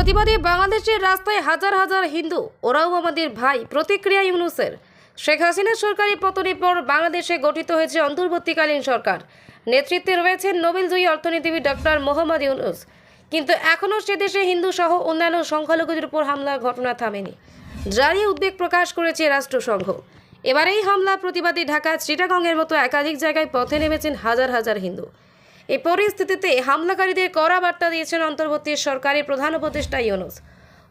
প্রতিবাদে বাংলাদেশের রাস্তায় হাজার হাজার হিন্দু, ওরাও আমাদের ভাই, প্রতিক্রিয়া ইউনুসের। শেখ হাসিনার সরকারি পতনের পর বাংলাদেশে গঠিত হয়েছে অন্তর্বর্তীকালীন সরকার। নেতৃত্বে রয়েছেন নোবেলজয়ী অর্থনীতিবিদ ডক্টর মোহাম্মদ ইউনুস। কিন্তু এখনও সে দেশে হিন্দু সহ অন্যান্য সংখ্যালঘুদের উপর হামলার ঘটনা থামেনি। জারি উদ্বেগ প্রকাশ করেছে রাষ্ট্রসংঘ। এবার এই হামলা প্রতিবাদী ঢাকা চিটাগংয়ের মতো একাধিক জায়গায় পথে নেমেছেন হাজার হাজার হিন্দু। এই পরিস্থিতিতে হামলাকারীদের কড়া বার্তা দিয়েছেন অন্তর্বর্তী সরকারের প্রধান উপদেষ্টা ইউনুস।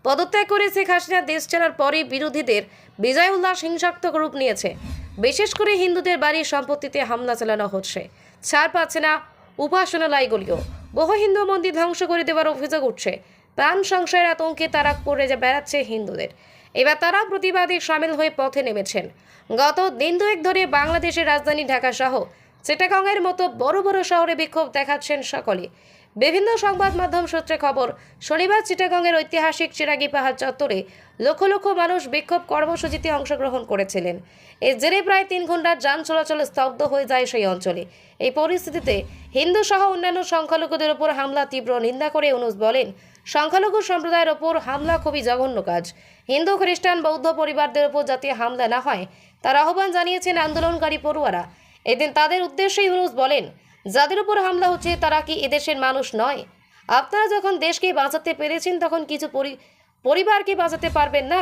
পদত্যাগ করে শেখ হাসিনা দেশ ছাড়ার পরই বিরোধীদের বিজয় উল্লাস হিংসাত্মক রূপ নিয়েছে। বিশেষ করে হিন্দুদের বাড়ির সম্পত্তিতে হামলা চালানো হচ্ছে। ছাড় পাচ্ছে না উপাসনালয়গুলিও। বহু হিন্দু মন্দির ধ্বংস করে দেওয়ার অভিযোগ উঠছে। প্রাণ সংশয়ের আতঙ্কে তারা করে যা বেড়াচ্ছে হিন্দুদের। এবার তারা প্রতিবাদে সামিল হয়ে পথে নেমেছেন। গত দিন দুয়েক ধরে বাংলাদেশের রাজধানী ঢাকা সহ চিটাগংয়ের মতো বড় বড় শহরে বিক্ষোভ দেখাচ্ছেন সকলে বিভিন্ন সংবাদ মাধ্যম সূত্রে খবর, শনিবার চিটাগংয়ের ঐতিহাসিক চিরাগি পাহাড় চত্বরে লক্ষ লক্ষ মানুষ বিক্ষোভ কর্মসূচিতে অংশগ্রহণ করেছিলেন। এর জেরে প্রায় তিন ঘণ্টার যান চলাচল স্তব্ধ হয়ে যায় সেই অঞ্চলে। এই পরিস্থিতিতে হিন্দু সহ অন্যান্য সংখ্যালঘুদের ওপর হামলা তীব্র নিন্দা করে অনুজ বলেন, সংখ্যালঘু সম্প্রদায়ের ওপর হামলা খুবই জঘন্য কাজ। হিন্দু, খ্রিস্টান, বৌদ্ধ পরিবারদের ওপর যাতে হামলা না হয়, তার আহ্বান জানিয়েছেন আন্দোলনকারী পড়ুয়ারা। এদিন তাদের উদ্দেশ্যে ইউনুস বলেন, যাদের উপর হামলা হচ্ছে, তারা কি এদেশের মানুষ নয়? আপনারা যখন দেশকে বাঁচাতে পেরেছেন, তখন কিছু পরি পরিবারকে বাঁচাতে পারবেন না।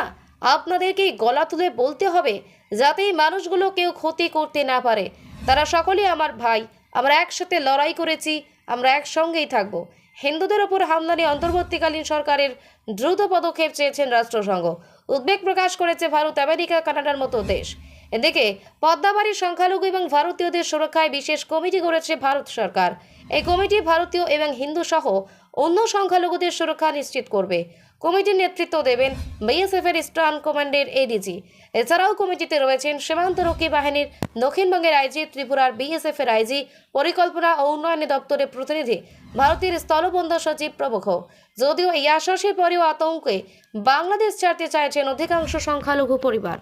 আপনাদেরকেই গলা তুলে বলতে হবে, যাতে এই মানুষগুলো কেউ ক্ষতি করতে না পারে। তারা সকলেই আমার ভাই, আমরা একসাথে লড়াই করেছি, আমরা একসঙ্গেই থাকব। হিন্দুদের ওপর হামলা নিয়ে অন্তর্বর্তীকালীন সরকারের দ্রুত পদক্ষেপ চেয়েছেন রাষ্ট্রসংঘ। উদ্বেগ প্রকাশ করেছে ভারত, আমেরিকা, কানাডার মতো দেশ। এদিকে, পদ্মাবাড়ির সংখ্যালঘু এবং ভারতীয়দের সুরক্ষায় বিশেষ কমিটি করেছে ভারত সরকার। এই কমিটি ভারতীয় এবং হিন্দু সহ অন্য সংখ্যালঘুদের সুরক্ষা নিশ্চিত করবে। কমিটির নেতৃত্ব দেবেন বিএসএফ এর ইস্টার্ন কমান্ডের এডিজি। এছাড়াও কমিটিতে রয়েছেন সীমান্তরক্ষী বাহিনীর দক্ষিণবঙ্গের আইজি, ত্রিপুরার বিএসএফ এর আইজি, পরিকল্পনা ও উন্নয়ন দপ্তরের প্রতিনিধি, ভারতের স্থলবন্দর সচিব প্রমুখ। যদিও এই আশ্বাসের পরেও আতঙ্কে বাংলাদেশ ছাড়তে চাইছেন অধিকাংশ সংখ্যালঘু পরিবার।